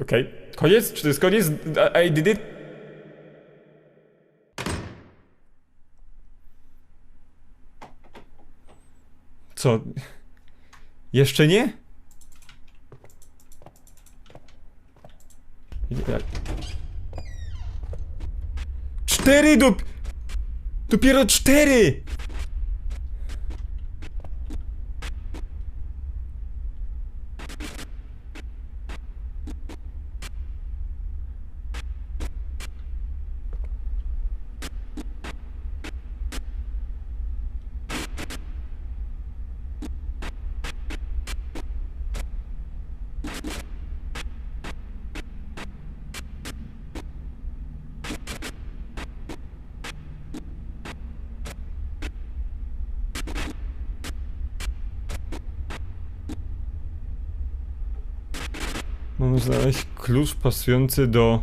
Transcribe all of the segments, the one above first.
Okej. Koniec? Czy to jest koniec? I did it? Co? Jeszcze nie? Jak? Cztery do... Dopiero cztery! Mamy znaleźć klucz pasujący do...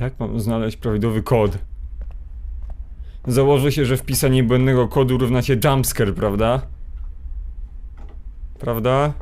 Jak mam znaleźć prawidłowy kod? Założę się, że wpisanie błędnego kodu równa się jumpscare, prawda? Prawda?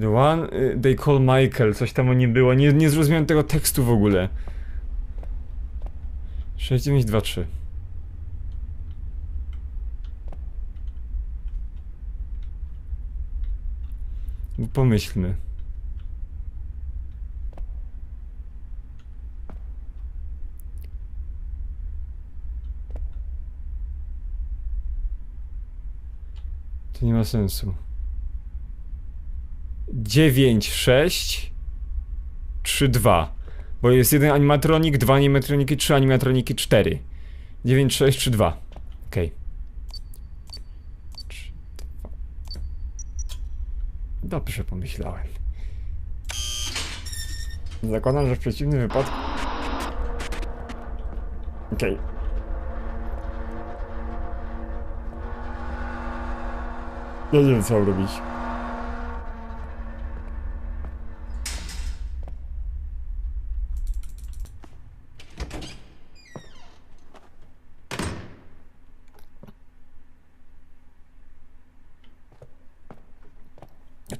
The one y, they call Michael, coś tam o nim było. Nie, nie zrozumiałem tego tekstu w ogóle. 6923. Bo Pomyślmy. To nie ma sensu. 9, 6, 3, 2. Bo jest jeden animatronik, dwa animatroniki, trzy animatroniki, cztery. 9, 6, 3, 2. Okej. Dwa. Dobrze pomyślałem. Zakładam, że w przeciwnym wypadku... Okej. Ja nie wiem co robić.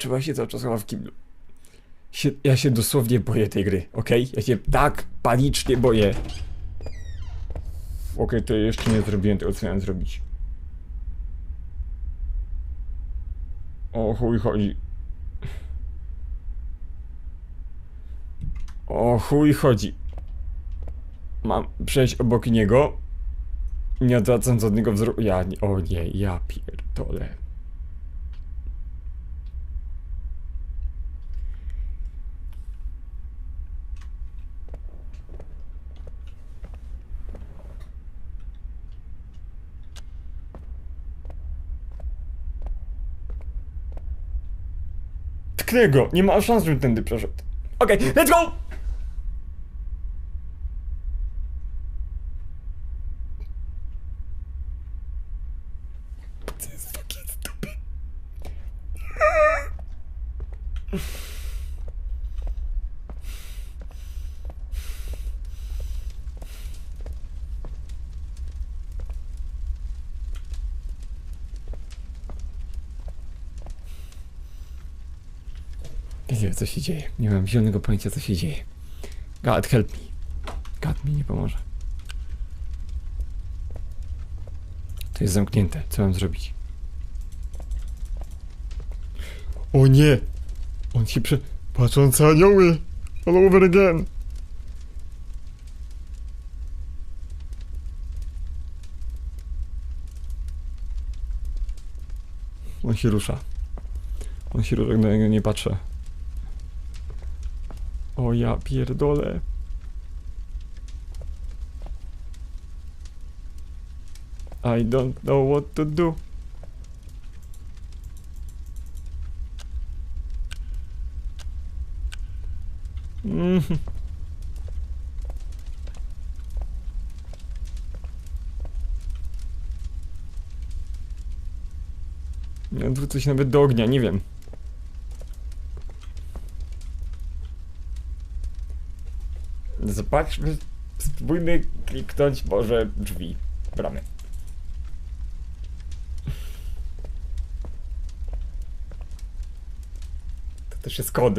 Trzeba się cały czas chowa w kiblu. Się, ja się dosłownie boję tej gry, okej? Ja się tak panicznie boję. Okej, to jeszcze nie zrobiłem tego, co miałem zrobić. O chuj chodzi. O chuj chodzi. Mam przejść obok niego. Nie odwracając od niego wzroku. Ja. O nie, ja pierdolę. Nie ma szans, żebym tędy przeszedł. Okej, let's go! To. Co się dzieje. Nie mam zielonego pojęcia co się dzieje. God help me. God mi nie pomoże. To jest zamknięte. Co mam zrobić? O nie! On się prze... Patrzące anioły! All over again! On się rusza. On się rusza, na niego nie patrzę. O ja pierdolę. I don't know what to do. Mhm. Nie odwrócę się nawet do ognia, nie wiem. Zobaczmy, spróbujmy kliknąć może drzwi, bramy. To też jest kod.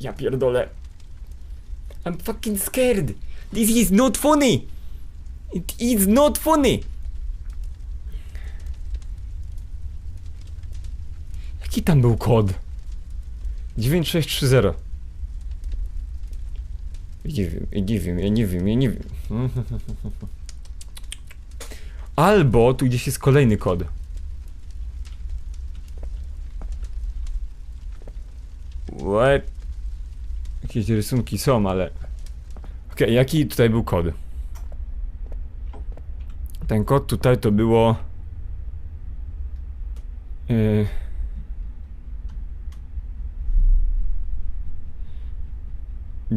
Ja pierdolę. I'm fucking scared. This is not funny. It is not funny. Jaki tam był kod? 9630. Nie wiem, ja nie wiem, ja nie wiem, ja nie wiem. Albo tu gdzieś jest kolejny kod. What? Jakieś rysunki są, ale... Okej, jaki tutaj był kod? Ten kod tutaj to było... Yy...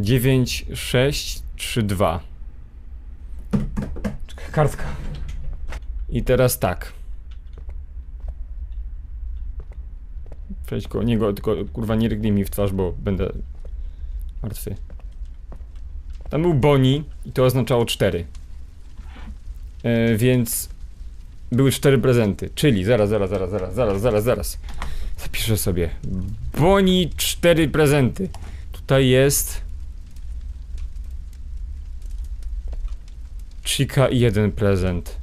Dziewięć, sześć, trzy, dwa. Czekaj, Kartka. I teraz tak. Przejdź koło niego, tylko kurwa nie rygnij mi w twarz, bo będę martwy. Tam był Boni i to oznaczało 4. E, więc były cztery prezenty, czyli zaraz, zaraz, zaraz, zaraz, zaraz, zaraz, zaraz. Zapiszę sobie. Boni cztery prezenty. Tutaj jest Chica i jeden prezent.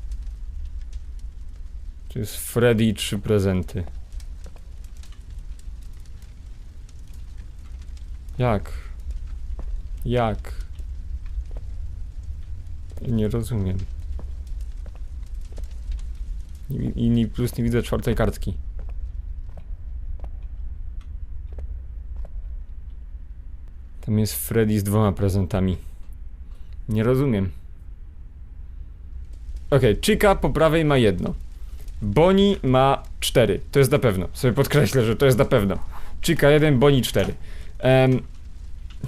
Tu jest Freddy i trzy prezenty. Jak? Jak? Nie rozumiem. I, plus nie widzę czwartej kartki. Tam jest Freddy z dwoma prezentami. Nie rozumiem. Okej, Chica po prawej ma jedno. Boni ma cztery. To jest na pewno. Sobie podkreślę, że to jest na pewno. Chica jeden, Boni cztery. Em,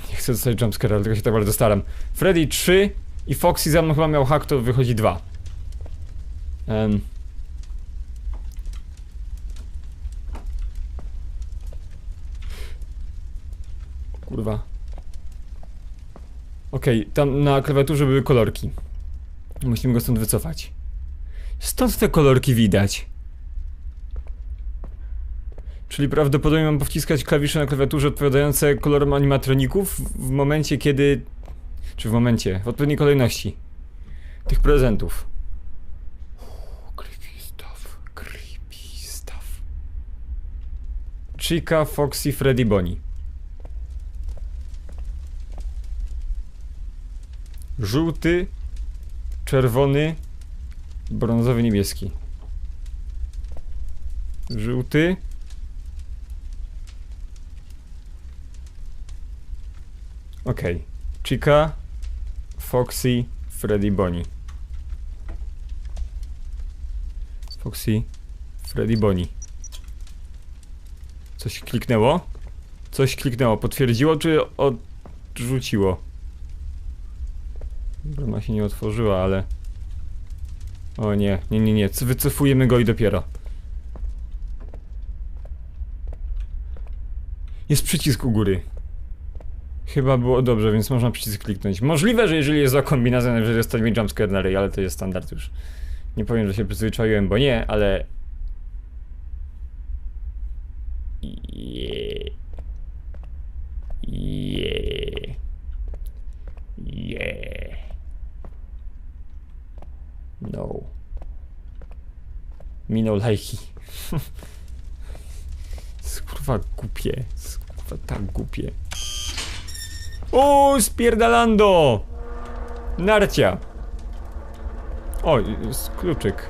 nie chcę dostać jumpscare'a, ale tylko się tak bardzo staram. Freddy 3 i Foxy za mną chyba miał hack, to wychodzi 2. Um. Kurwa. Okej, tam na klawiaturze były kolorki. Musimy go stąd wycofać. Stąd te kolorki widać. Czyli prawdopodobnie mam powciskać klawisze na klawiaturze odpowiadające kolorom animatroników w momencie, kiedy... Czy w momencie, w odpowiedniej kolejności. Tych prezentów. Uuu, Creepy stuff, creepy stuff. Chica, Foxy, Freddy, Bonnie. Żółty, czerwony, brązowy, niebieski. Żółty. Okej. Chica, Foxy, Freddy, Bonnie. Foxy, Freddy, Bonnie. Coś kliknęło? Coś kliknęło. Potwierdziło czy odrzuciło? Brama się nie otworzyła, ale... O nie, nie, nie, nie. Wycofujemy go i dopiero. Jest przycisk u góry. Chyba było dobrze, więc można przycisk kliknąć. Możliwe, że jeżeli jest za kombinacją, najwyżej dostać mi jumpscare na ryj, ale to jest standard już. Nie powiem, że się przyzwyczaiłem, bo nie, ale... Yeah. Yeah. Yeah. No. Minął lajki. Jest kurwa głupie. Jest kurwa tak głupie. O, spierdalando! Narcia. O, jest kluczyk.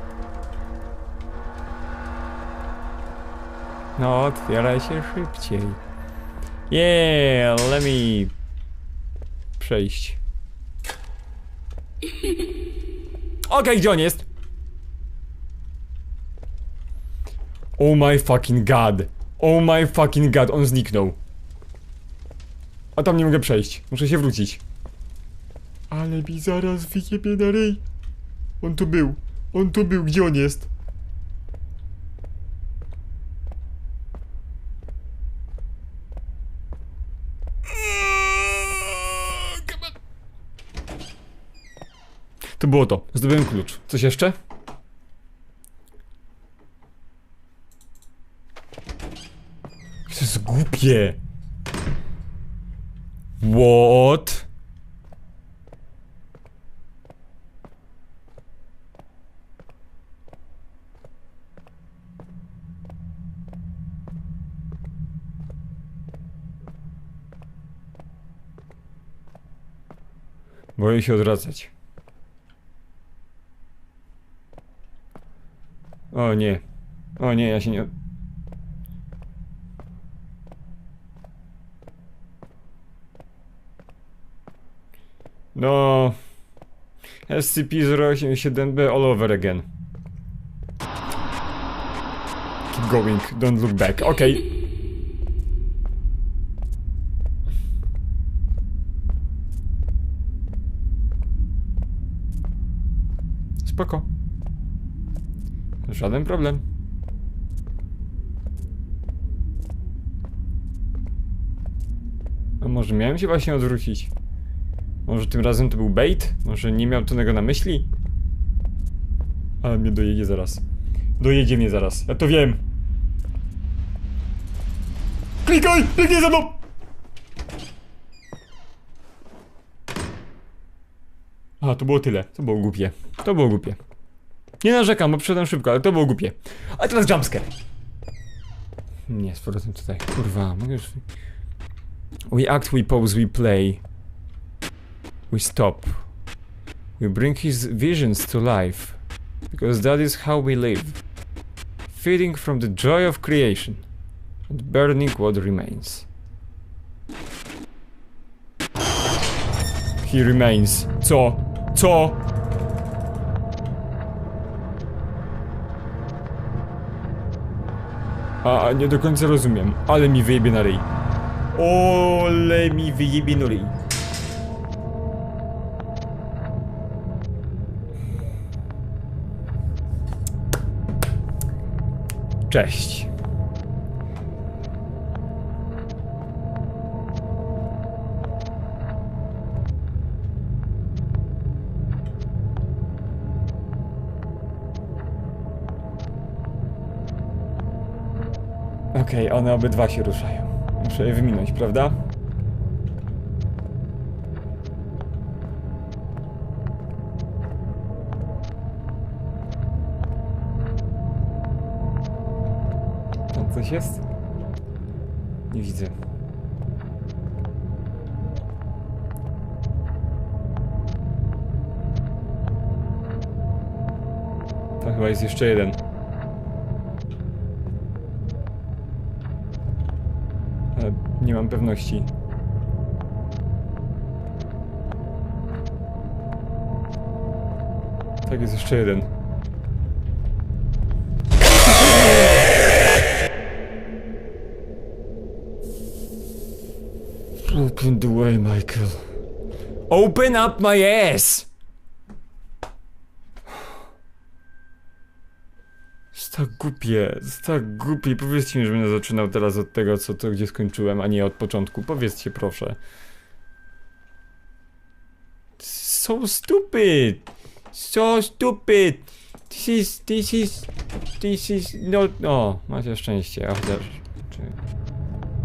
No, otwieraj się szybciej. Yeah, let me przejść. Okej, gdzie on jest? Oh my fucking god. Oh my fucking god, on zniknął. A tam nie mogę przejść. Muszę się wrócić. Ale mi zaraz wyjebie na ryj. On tu był. On tu był. Gdzie on jest? Come on. To było to. Zdobyłem klucz. Coś jeszcze? To jest głupie. What? Boję się odwracać. O nie. O nie, ja się nie... No... SCP-087B all over again. Keep going, don't look back. Okej. Spoko. Żaden problem. A może miałem się właśnie odwrócić? Może tym razem to był bait? Może nie miał tego na myśli? Ale mnie dojedzie zaraz. Dojedzie mnie zaraz. Ja to wiem. Klikaj! Biegnie za mną! A, to było tyle. To było głupie. To było głupie. Nie narzekam, bo przyszedłem szybko, ale to było głupie. A teraz jumpscare. Nie, z powrotem tutaj. Kurwa, mogę już... We act, we pose, we play. We stop. We bring his visions to life. Because that is how we live. Feeding from the joy of creation. And burning what remains. He remains. Co? Co? A, nie do końca rozumiem, ale mi wyjebie na ryj. Ole mi wyjebie na ryj. Cześć. Okej, one obydwa się ruszają. Muszę je wyminąć, prawda? Tam coś jest? Nie widzę. Tam chyba jest jeszcze jeden. Mam pewności. Tak, jest jeszcze jeden. Open the way, Michael. Open up my ass! Jest tak głupie, tak głupie. Powiedzcie mi, że będę zaczynał teraz od tego, co to gdzie skończyłem, a nie od początku. Powiedzcie proszę. So stupid! So stupid! This is, this is, this is, no, no, macie szczęście, chociaż, czy...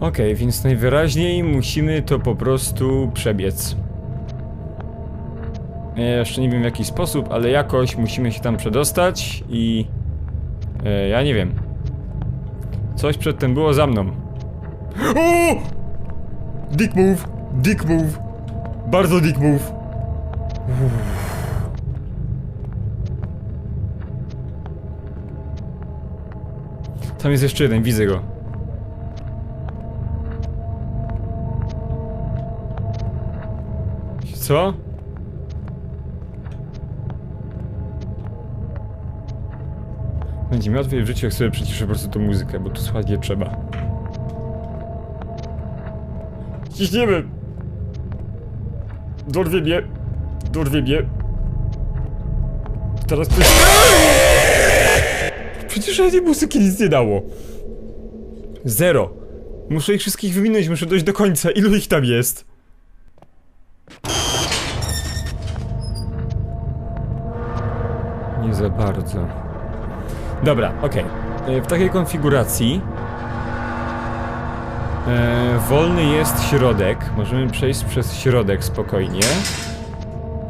Okej, więc najwyraźniej musimy to po prostu przebiec. Ja jeszcze nie wiem w jaki sposób, ale jakoś musimy się tam przedostać i... E, ja nie wiem. Coś przedtem było za mną. O! Dick move! Dick move! Bardzo dick move! Uff. Tam jest jeszcze jeden, widzę go. Co? Będzie mi łatwiej w życiu, jak sobie przyciszę po prostu tą muzykę, bo tu słuchać nie trzeba. Ciśniemy! Dorwie mnie! Dorwie mnie! Teraz coś... Przecież tej muzyki nic nie dało. Zero. Muszę ich wszystkich wyminąć, muszę dojść do końca. Ilu ich tam jest? nie za bardzo. Dobra, okej. E, W takiej konfiguracji e, wolny jest środek. Możemy przejść przez środek spokojnie.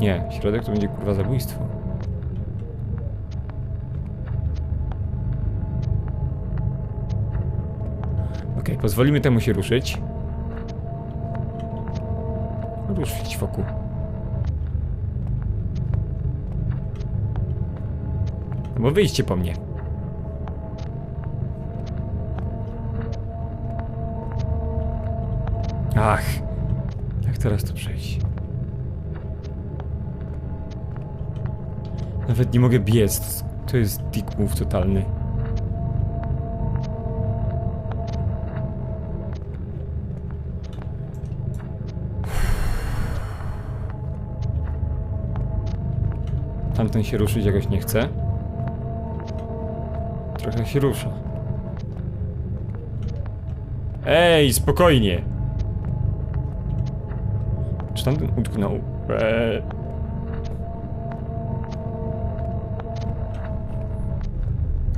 Nie, środek to będzie kurwa zabójstwo. Okej, pozwolimy temu się ruszyć. Ruszyć wokół. No bo wyjście po mnie. Ach, jak teraz to przejść? Nawet nie mogę biec. To jest dick move totalny. Tamten się ruszyć jakoś nie chce. Trochę się rusza. Ej, spokojnie! Tamten utknął? Eee.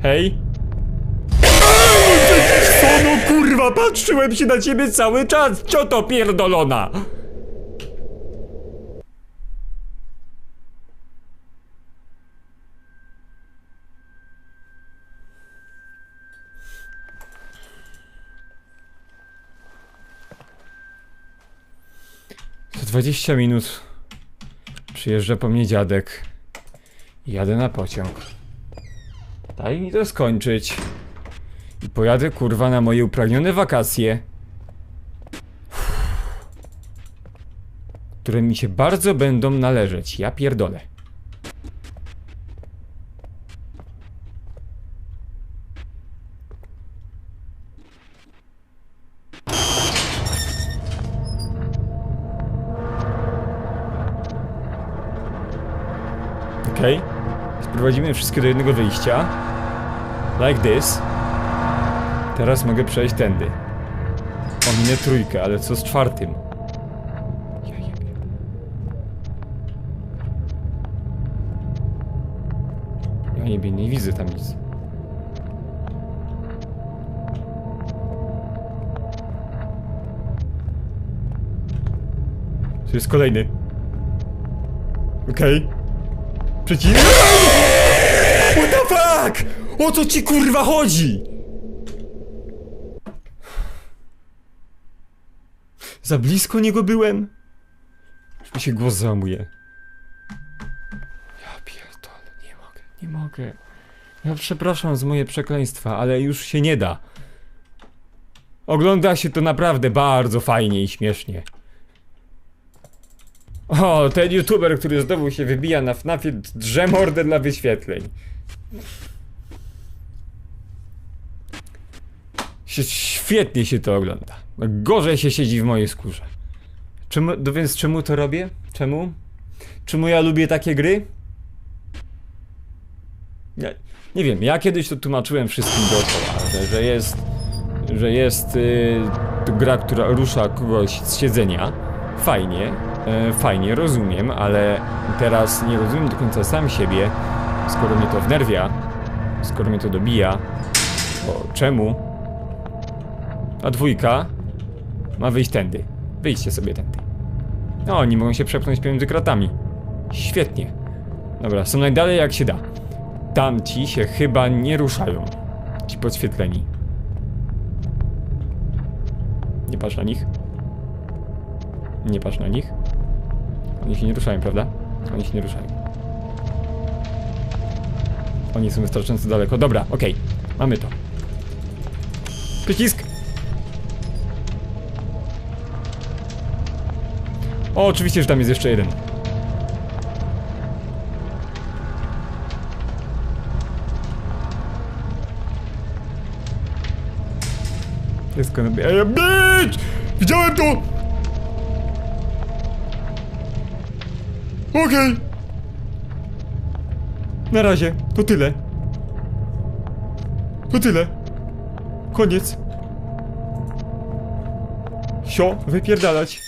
Hej? Co no kurwa, patrzyłem się na ciebie cały czas, cioto pierdolona! Za 20 minut przyjeżdża po mnie dziadek. Jadę na pociąg. Daj mi to skończyć. I pojadę kurwa na moje upragnione wakacje. Które mi się bardzo będą należeć. Ja pierdolę. Okej. Sprowadzimy wszystkie do jednego wyjścia. Like this. Teraz mogę przejść tędy. Ominę trójkę, ale co z czwartym? Ja jebie, nie widzę tam nic. Tu jest kolejny. Okej. Przeciw... What the fuck? O co ci kurwa chodzi? Za blisko niego byłem? Już mi się głos załamuje. Ja pierdolę, nie mogę, nie mogę. Ja przepraszam za moje przekleństwa, ale już się nie da. Ogląda się to naprawdę bardzo fajnie i śmiesznie. O, ten youtuber, który znowu się wybija na FNAFie, drze mordę dla wyświetleń. Świetnie się to ogląda. Gorzej się siedzi w mojej skórze. Czemu, no więc czemu to robię? Czemu? Czemu ja lubię takie gry? Ja, nie wiem, ja kiedyś to tłumaczyłem wszystkim dookoła, że, że jest, że jest y, to gra, która rusza kogoś z siedzenia. Fajnie, fajnie, rozumiem, ale teraz nie rozumiem do końca sam siebie, skoro mnie to wnerwia, skoro mnie to dobija, to czemu? A dwójka ma wyjść tędy. Wyjdźcie sobie tędy. No, oni mogą się przepchnąć pomiędzy kratami. Świetnie. Dobra, są najdalej jak się da. Tamci się chyba nie ruszają. Ci podświetleni. Nie patrz na nich. Nie patrz na nich. Oni się nie ruszają, prawda? Oni się nie ruszają. Oni są wystarczająco daleko. Dobra, okej. Mamy to. Przycisk! O, oczywiście, że tam jest jeszcze jeden. Jest gonna be a bitch! Widziałem to! Okej. Na razie, to tyle. To tyle. Koniec. Sio, wypierdalać.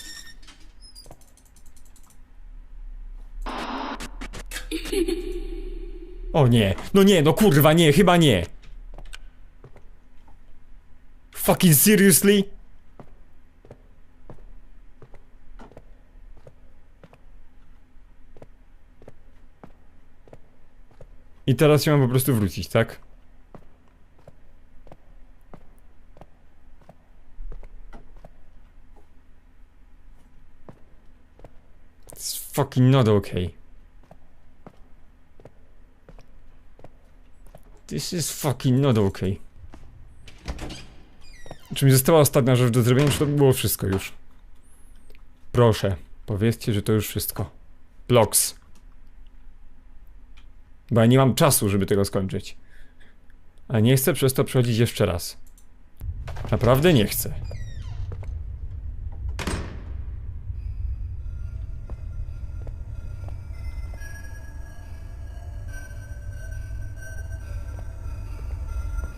O nie, no nie, no kurwa nie, chyba nie. Fucking seriously? I teraz się mam po prostu wrócić, tak? It's fucking not okay. This is fucking not okay. Czy mi została ostatnia rzecz do zrobienia, czy to było wszystko już? Proszę, powiedzcie, że to już wszystko. Blocks. Bo ja nie mam czasu, żeby tego skończyć. A nie chcę przez to przechodzić jeszcze raz. Naprawdę nie chcę.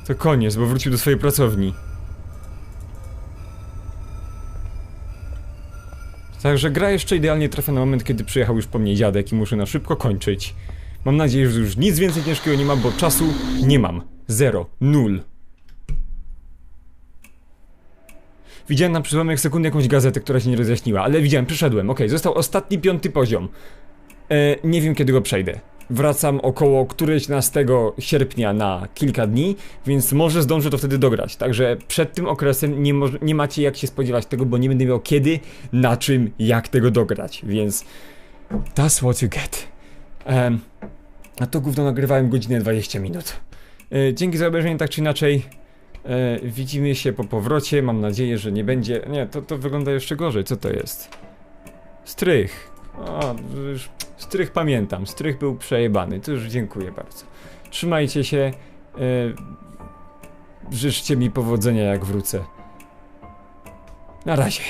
To koniec, bo wrócił do swojej pracowni. Także gra jeszcze idealnie trafia na moment, kiedy przyjechał już po mnie dziadek i muszę na szybko kończyć. Mam nadzieję, że już nic więcej ciężkiego nie mam, bo czasu nie mam. Zero. Nul. Widziałem na przyłamek sekundy jakąś gazetę, która się nie rozjaśniła, ale widziałem, przyszedłem, okej, został ostatni piąty poziom. E, nie wiem kiedy go przejdę. Wracam około któregoś 11 sierpnia na kilka dni, więc może zdążę to wtedy dograć. Także przed tym okresem nie, nie macie jak się spodziewać tego, bo nie będę miał kiedy, na czym, jak tego dograć, więc that's what you get. A to gówno nagrywałem godzinę 20 minut. E, dzięki za obejrzenie tak czy inaczej. E, widzimy się po powrocie. Mam nadzieję, że nie będzie. Nie, to, to wygląda jeszcze gorzej. Co to jest? Strych. O, już strych pamiętam. Strych był przejebany. To już dziękuję bardzo. Trzymajcie się. E, życzcie mi powodzenia, jak wrócę. Na razie.